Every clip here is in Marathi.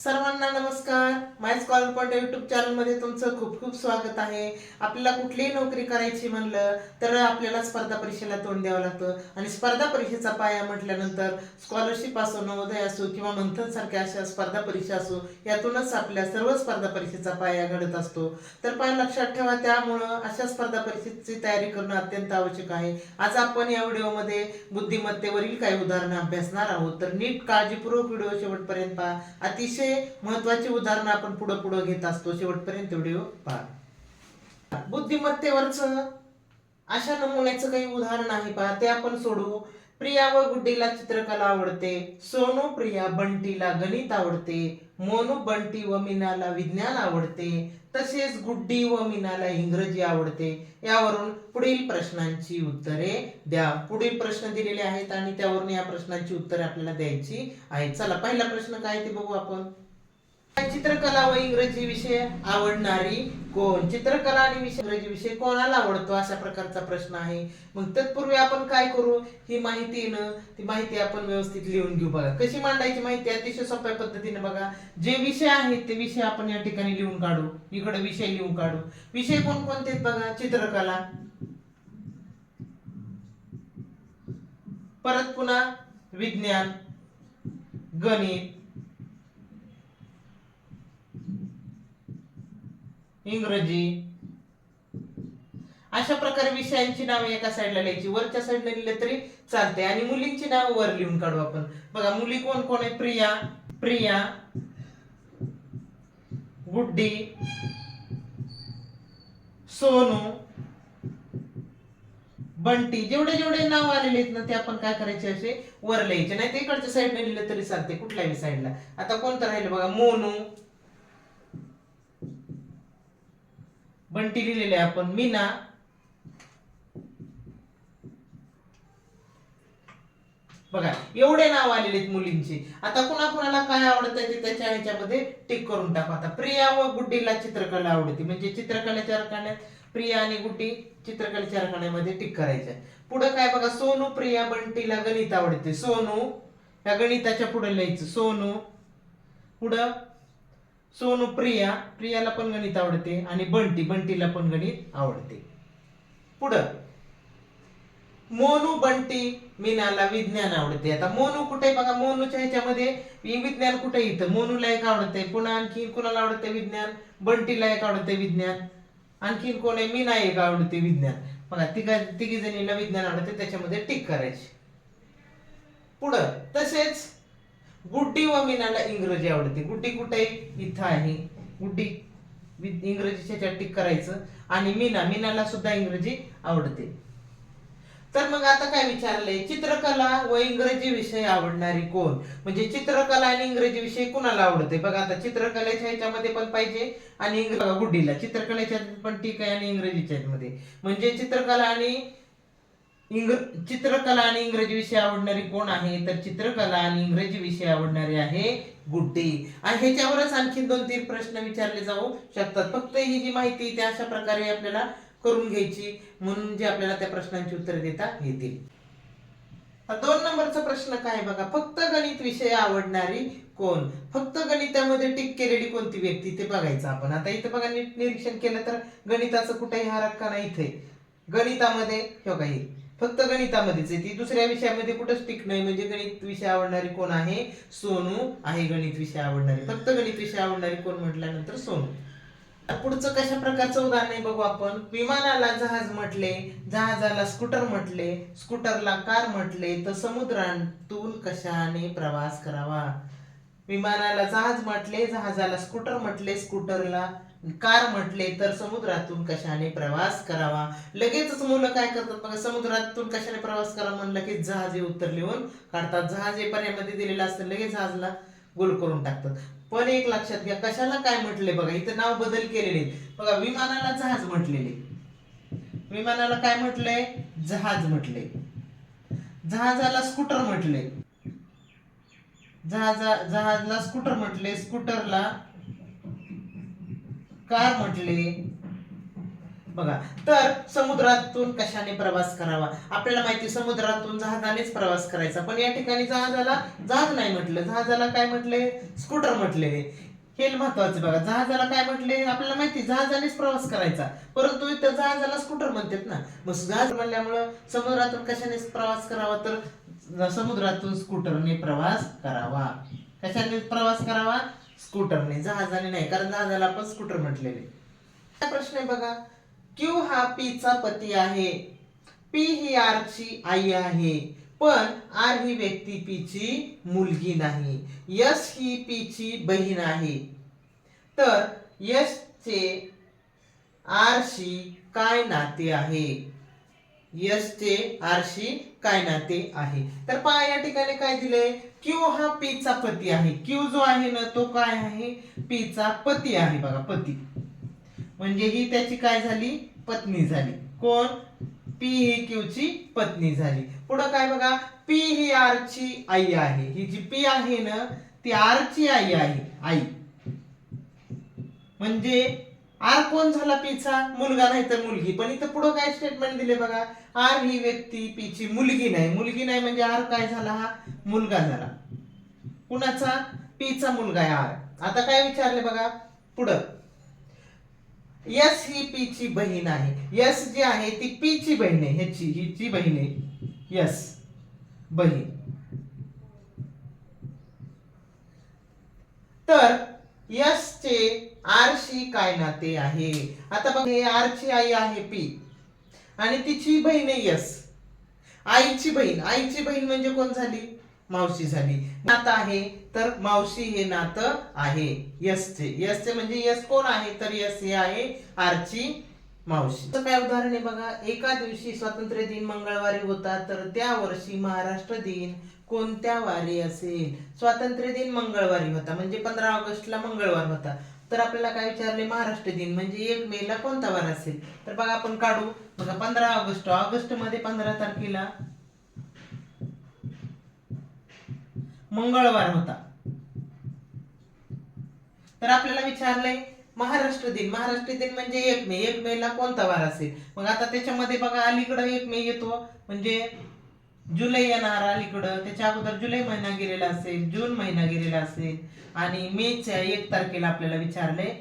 सर्वांना नमस्कार. माय स्कॉल पॉईंट युट्यूब चॅनलमध्ये तुमचं खूप खूप स्वागत आहे. आपल्याला कुठलीही नोकरी करायची म्हणलं तर आपल्याला स्पर्धा परीक्षेला तोंड द्यावं लागतं. आणि स्पर्धा परीक्षेचा पाया म्हटल्यानंतर स्कॉलरशिप असो नवोदय असो किंवा मंथन सारख्या अशा स्पर्धा परीक्षा असो यातूनच आपल्या सर्व स्पर्धा परीक्षेचा पाया घडत असतो. तर पण लक्षात ठेवा त्यामुळं अशा स्पर्धा परीक्षेची तयारी करणं अत्यंत आवश्यक आहे. आज आपण या व्हिडिओमध्ये बुद्धिमत्तेवरील काही उदाहरणं अभ्यासणार आहोत. तर नीट काळजीपूर्वक व्हिडिओ शेवटपर्यंत पहा. अतिशय महत्वाची उदाहरणं आपण पुढं पुढं घेत असतो. शेवटपर्यंत व्हिडिओ पहा. बुद्धिमत्तेवरच अशा नमुन्याचं काही उदाहरण आहे पहा. ते आपण सोडवू. प्रिया व गुड्डीला चित्रकला आवडते. सोनू प्रिया बंटीला गणित आवडते. मोनू बंटी व मीनाला विज्ञान आवडते. तसेच गुड्डी व मीनाला इंग्रजी आवडते. यावरून पुढील प्रश्नांची उत्तरे द्या. पुढील प्रश्न दिलेले आहेत आणि त्यावरून या प्रश्नांची उत्तरे आपल्याला द्यायची आहेत. चला पहिला प्रश्न काय ते बघू आपण. चित्रकला व इंग्रजी विषय आवडणारी कोण? चित्रकला आणि विषय इंग्रजी विषय कोणाला आवडतो? अशा प्रकारचा प्रश्न आहे. मग तत्पूर्वी आपण काय करू? ही माहिती ना ती माहिती आपण व्यवस्थित लिहून घेऊ बघा. कशी मांडायची माहिती? अतिशय सोप्या पद्धतीने बघा. जे विषय आहेत ते विषय आपण या ठिकाणी लिहून काढू. इकडे विषय लिहून काढू. विषय कोणकोणते आहेत बघा? चित्रकला. परत पुन्हा विज्ञान गणित इंग्रजी. अशा प्रकारे विषयांची नावे एका साईडला लिहायची. वरच्या साईडला लिहिले तरी चालते आणि मुलींची नाव वर लिहून काढू आपण. बघा मुली कोण कोण आहे? प्रिया प्रिया गुड्डी सोनू बंटी. जेवढे जेवढे नाव आलेले आहेत ना ते आपण काय करायचे असे? वर लिहायचे. नाही ते इकडच्या साईडने लिहिलं तरी चालते कुठल्याही साईडला आता कोणतं राहिलं? बघा मोनू बंटी लिहिलेले आहे. आपण मीना. बघा एवढे नाव आलेले आहेत मुलींची. आता कुणा कुणाला काय आवडतं ते त्याच्या ह्याच्यामध्ये टिक करून टाकू. आता प्रिया व गुड्डीला चित्रकला आवडते. म्हणजे चित्रकलेच्या रकान्यात प्रिया आणि गुड्डी चित्रकलेच्या रकान्यामध्ये टिक करायच्या. पुढे काय बघा सोनू प्रिया बंटीला गणित आवडते. सोनू या गणिताच्या पुढे लिहायचं. सोनू. पुढं? सोनू प्रिया. प्रियाला पण गणित आवडते आणि बंटी. बंटीला पण गणित आवडते. पुढं. मोनू बंटी मीनाला विज्ञान आवडते. आता मोनू कुठे बघा मोनूच्या ह्याच्यामध्ये विज्ञान कुठे इथं? मोनूला एक आवडते पुन्हा आणखी कुणाला आवडते विज्ञान? बंटीला एक आवडते विज्ञान. आणखीन कोण आहे? मीना एक आवडते विज्ञान. बघा तिघा तिघी जणीला विज्ञान आवडते. त्याच्यामध्ये टिक करायची. पुढं. तसेच गुड्डी व मीनाला इंग्रजी आवडते. गुड्डी कुठे? इथं आहे. गुड्डी इंग्रजीच्या ह्याच्यात टिक करायचं. आणि मीना मीनाला सुद्धा इंग्रजी आवडते. तर मग आता काय विचारलंय? चित्रकला व इंग्रजी विषय आवडणारी कोण? म्हणजे चित्रकला आणि इंग्रजी विषय कुणाला आवडते? बघा आता चित्रकलेच्या ह्याच्यामध्ये पण पाहिजे आणि गुड्डीला. चित्रकलेच्या पण ठीक आहे आणि इंग्रजीच्या मध्ये. म्हणजे चित्रकला आणि इंग्र चित्रकला आणि इंग्रजी विषय आवडणारी कोण आहे? तर चित्रकला आणि इंग्रजी विषय आवडणारे आहे गुड्डे. आणि ह्याच्यावरच आणखी दोन तीन प्रश्न विचारले जाऊ शकतात. फक्त ही जी माहिती त्या ती अशा प्रकारे आपल्याला करून घ्यायची म्हणून जे आपल्याला त्या प्रश्नांची उत्तरे देता येतील दोन नंबरचा प्रश्न काय बघा. फक्त गणित विषय आवडणारी कोण? फक्त गणितामध्ये टिक केलेली कोणती व्यक्ती ते बघायचं आपण. आता इथं बघा नीट निरीक्षण केलं तर गणिताचं कुठेही हा रक्का नाही इथे. गणितामध्ये हे बघा हे. फक्त गणितामध्येच आहे. ती दुसऱ्या विषयामध्ये कुठंच टिक नाही. म्हणजे गणित विषय आवडणारी कोण आहे? सोनू आहे गणित विषय आवडणारी. फक्त गणित विषय आवडणारी कोण म्हटल्यानंतर सोनू. पुढचं कशा प्रकारचं उदाहरण आहे बघू आपण. विमानाला जहाज म्हटले जहाजाला स्कूटर म्हटले स्कूटरला कार म्हटले तर समुद्रातून कशाने प्रवास करावा? विमानाला जहाज म्हटले जहाजाला स्कूटर म्हटले स्कूटरला कार म्हटले तर समुद्रातून कशाने प्रवास करावा? लगेचच मुलं काय करतात बघा समुद्रातून कशाने प्रवास करा म्हणलं की जहाज हे उत्तर लिहून काढतात. जहाज हे दिलेलं असतं लगेच जहाजला गोल करून टाकतात. पण एक लक्षात घ्या कशाला काय म्हटले बघा इथं नाव बदल केलेले. बघा विमानाला जहाज म्हटलेले. विमानाला काय म्हटलंय? जहाज म्हटले. जहाजाला स्कूटर म्हटले. जहाजा जहाजला स्कूटर म्हटले स्कूटरला का म्हटले. बघा तर समुद्रातून कशाने प्रवास करावा? आपल्याला माहिती समुद्रातून जहाजानेच प्रवास करायचा. पण या ठिकाणी जहाजाला जहाज नाही म्हटलं. जहाजाला काय म्हटले? स्कूटर म्हटले. हे महत्त्वाचे बघा. जहाजाला काय म्हटले? आपल्याला माहिती जहाजानेच प्रवास करायचा. परंतु इथं जहाजाला स्कूटर म्हणतात ना. मग जहाज म्हणल्यामुळं समुद्रातून कशाने प्रवास करावा? तर समुद्रातून स्कूटरने प्रवास करावा. कशाने प्रवास करावा? स्कूटरने जहाजाने नाही कारण जहाजाला आपण स्कूटर म्हटलेले. प्रश्न आहे बघा क्यू हा पीचा पती आहे. पी ही आर ची आई आहे. पण आर ही व्यक्ती पी ची मुलगी नाही. यश ही पी ची बहीण आहे. तर यश चे आरशी काय नाते आहे? चे आरशी काय नाते आहे. तर पहा या ठिकाणी काय दिलंय? क्यू हा पीचा पती आहे. क्यू जो आहे ना तो काय आहे? पीचा पती आहे बघा पती. म्हणजे ही त्याची काय झाली? पत्नी झाली. कोण? पी ही क्यू ची पत्नी झाली. पुढं काय बघा? पी ही आर ची आई आहे. ही जी पी आहे ना ती आर ची आई आहे. आई. म्हणजे आर कोण झाला पीचा मुलगा नाही तर मुलगी. पण इथं पुढं काय स्टेटमेंट दिले बघा? आर ही व्यक्ती पीची मुलगी नाही. मुलगी नाही म्हणजे आर काय झाला? हा मुलगा झाला. कुणाचा? पीचा मुलगा आहे आर. आता काय विचारले बघा? पुढं. यस ही पी ची बहीण आहे. यस जी आहे ती पी ची बहीण आहे. ह्याची हिची बहीण आहे. यस. बहीण. तर यस चे आरशी काय नाते आहे? आता बघ हे आरची आई आहे पी. आणि तिची बहीण आहे यस. आईची बहीण. आईची बहीण म्हणजे कोण झाली? मावशी झाली. नातं आहे तर मावशी हे नातं आहे. यसचे यसचे म्हणजे यस कोण आहे? तर यस हे आहे आरची मावशी. तर काय उदाहरण आहे बघा? एका दिवशी स्वातंत्र्य दिन मंगळवारी होता तर त्या वर्षी महाराष्ट्र दिन कोणत्या वारी असेल? स्वातंत्र्य दिन मंगळवारी होता म्हणजे पंधरा ऑगस्टला मंगळवार होता. तर आपल्याला काय विचारले? महाराष्ट्र दिन म्हणजे एक मे ला कोणता वार असेल? तर बघा आपण काढू. बघा पंधरा ऑगस्ट. ऑगस्टमध्ये पंधरा तारखेला मंगळवार होता. तर आपल्याला विचारलंय महाराष्ट्र दिन. महाराष्ट्र दिन म्हणजे एक मे. एक मे ला कोणता वार असेल? मग आता त्याच्यामध्ये बघा अलीकडं एक मे येतो. म्हणजे जुलै येणार अलीकडं. त्याच्या अगोदर जुलै महिना गेलेला असेल जून महिना गेलेला असेल. आणि मेच्या एक तारखेला आपल्याला विचारलंय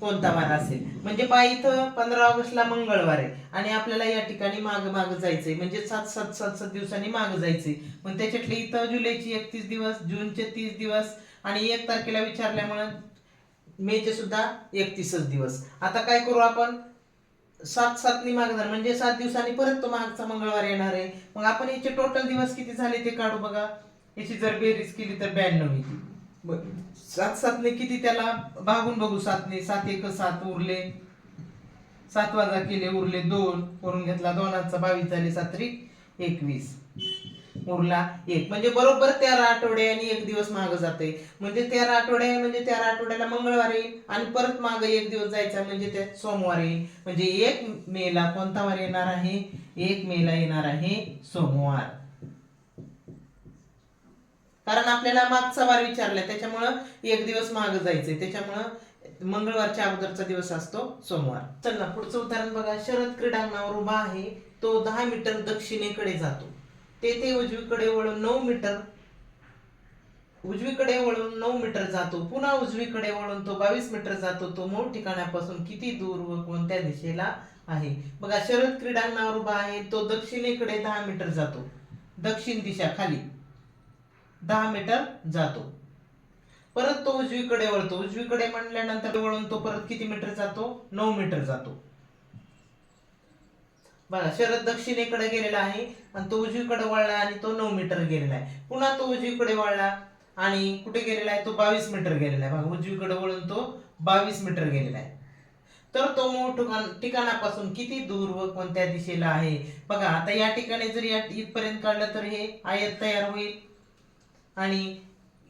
कोणता वार असेल? म्हणजे पा इथं पंधरा ऑगस्टला मंगळवार आहे आणि आपल्याला या ठिकाणी माग माग जायचंय. म्हणजे सात सात सात सात दिवसांनी माग जायचंय. मग त्याच्यातले इथं जुलैची एकतीस दिवस जूनचे तीस दिवस आणि एक तारखेला विचारल्यामुळे मेचे सुद्धा एकतीसच दिवस. आता काय करू आपण? सात सातनी मागणार म्हणजे सात दिवसांनी परत तो मागचा मंगळवार येणार आहे. मग आपण याचे टोटल दिवस किती झाले ते काढू बघा. याची जर बेरीज केली तर ब्याण्णव येते सात सातने किती त्याला? भागून बघू सातने. सात एक सात उरले. सात वाजा केले उरले दोन. करून घेतला दोनाचा बावीस झाले सात्री एकवीस. उरला एक. म्हणजे बरोबर तेरा आठवडे आणि एक दिवस माग जाते म्हणजे तेरा आठवडे म्हणजे तेरा आठवड्याला मंगळवार येईल आणि परत माग एक दिवस जायचा म्हणजे ते सोमवार येईल. म्हणजे एक मे ला कोणता वार येणार आहे? एक मे ला येणार आहे सोमवार. कारण आपल्याला मागचा वार विचारलाय त्याच्यामुळं एक दिवस माग जायचंय. त्याच्यामुळं मंगळवारच्या अगोदरचा दिवस असतो सोमवार. चल ना पुढचं उदाहरण बघा. शरद क्रीडांगणावर उभा आहे तो दहा मीटर दक्षिणेकडे जातो. तेथे उजवीकडे वळून नऊ मीटर उजवीकडे वळून नऊ मीटर जातो. पुन्हा उजवीकडे वळून तो बावीस मीटर जातो. तो मूळ ठिकाणापासून किती दूर व कोणत्या दिशेला आहे? बघा शरद क्रीडांगणावर उभा आहे तो दक्षिणेकडे दहा मीटर जातो. दक्षिण दिशा खाली दहा मीटर जातो. परत तो उजवीकडे वळतो. उजवीकडे म्हणल्यानंतर वळून तो परत किती मीटर जातो? नऊ मीटर जातो. बघा शरद दक्षिणेकडे गेलेला आहे आणि तो उजवीकडे वळला आणि तो नऊ मीटर गेलेला आहे. पुन्हा तो उजवीकडे वळला आणि कुठे गेलेला आहे? तो बावीस मीटर गेलेला आहे. बघा उजवीकडे वळून तो बावीस मीटर गेलेला आहे. तर तो मूळ ठिकाण ठिकाणापासून किती दूर व कोणत्या दिशेला आहे? बघा आता या ठिकाणी जर या इथपर्यंत काढलं तर हे आयत तयार होईल. आणि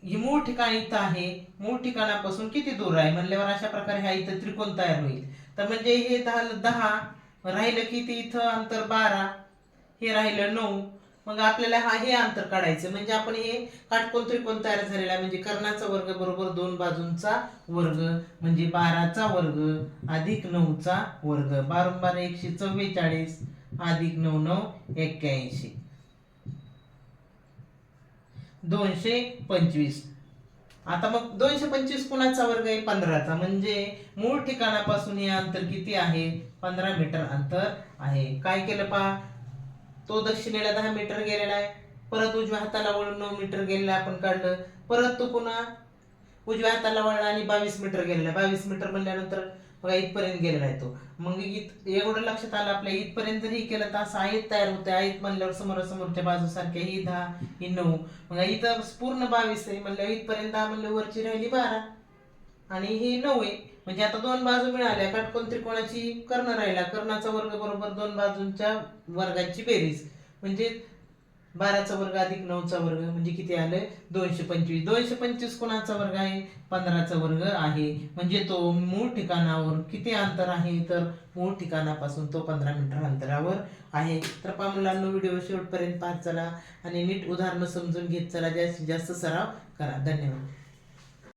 ही मूळ ठिकाण इथं आहे. मूळ ठिकाणापासून किती दूर आहे? म्हणल्यावर अशा प्रकारे हा इथं त्रिकोण तयार होईल. तर म्हणजे हे दहा दहा राहिलं किती इथं? अंतर बारा. हे राहिलं नऊ. मग आपल्याला हा हे अंतर काढायचं. म्हणजे आपण हे काटकोण त्रिकोण तयार झालेला आहे. म्हणजे कर्णाचा वर्ग बरोबर दोन बाजूंचा वर्ग. म्हणजे बाराचा वर्ग अधिक नऊचा वर्ग. बारंबार एकशे चव्वेचाळीस अधिक नऊ नऊ एक्क्याऐंशी. दोनशे पंचवीस. आता मग दोनशे पंचवीस कुणाचा वर्ग आहे? पंधराचा. म्हणजे मूळ ठिकाणापासून हे अंतर किती आहे? पंधरा मीटर अंतर आहे. काय केलं पहा? तो दक्षिणेला दहा मीटर गेलेला आहे. परत उजव्या हाताला वळून नऊ मीटर गेलेला आपण काढलं. परत तो पुन्हा उजव्या हाताला वळला आणि बावीस मीटर गेलेला बावीस मीटर म्हणल्यानंतर बघा इथपर्यंत गेलेला आहे तो. मग इत एवढं लक्षात आलं आपल्या इथपर्यंत जरी केलं तर असं आयत तयार होते आयत म्हणल्यावर समोरासमोरच्या बाजूसारख्या ही दहा ही नऊ. मग इथं पूर्ण बावीस आहे म्हणल्यावर इथपर्यंत दहा म्हणलं वरची राहिली बारा. आणि ही नऊ आहे. म्हणजे आता दोन बाजू मिळाल्या. काटकोन त्रिकोणाची कर्ण राहिला. कर्णाचा वर्ग बरोबर दोन बाजूंच्या वर्गाची बेरीज. म्हणजे बाराचा वर्ग अधिक नऊचा वर्ग म्हणजे किती आलं? दोनशे पंचवीस. दोनशे पंचवीस कोणाचा वर्ग आहे? पंधराचा वर्ग आहे. म्हणजे तो मूळ ठिकाणावर किती अंतर आहे? तर मूळ ठिकाणापासून तो पंधरा मीटर अंतरावर आहे. तर पहा मुलांना व्हिडिओ शेवटपर्यंत पाहत चला आणि नीट उदाहरणं समजून घेत चला. जास्तीत जास्त सराव करा. धन्यवाद.